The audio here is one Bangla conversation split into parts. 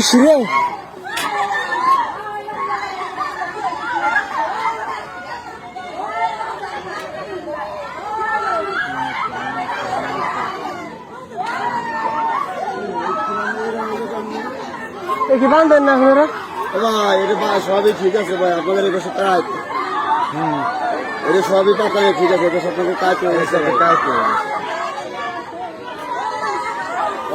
ইস রে এ কি বান্ধেন না আপনারা? ভাই এটা ভাই সবই ঠিক আছে ভাই আপনাদের এই বছর কাজ হুম। এটা সবই টাকা ঠিক আছে এটা আপনাদের কাজ গেছে কাজ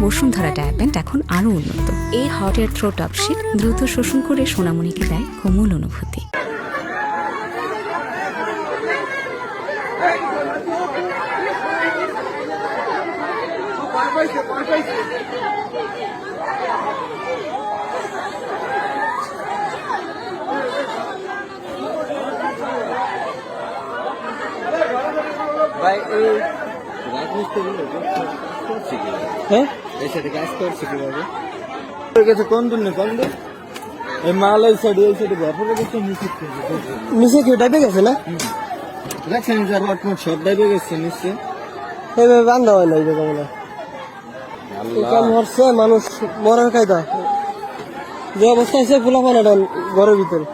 বসুন্ধরা ডায়াপেন্ট এখন আরও উন্নত। এই হট এয়ার থ্রো টপশিট দ্রুত শোষণ করে সোনামণিকে দেয় কোমল অনুভূতি। ভাই এই রাজমিস্ত্রি করছে কি হ্যাঁ? করছে কীভাবে হয়ে গেছে কোন কোন দিন এই মাল এই সাইডে এই সাইডে ব্যাপারে গেছে নিশ্চিত নিচে কেউ ডাইবে গেছে না? দেখছেন যার আপনার সব ডাইবে গেছে নিশ্চয় এইভাবে বান্ধা হয় না, এই জায়গা বলে কাম হচ্ছে মানুষ, মরার কায়দা। যে অবস্থা আছে ফুলা ঘরের ভিতরে।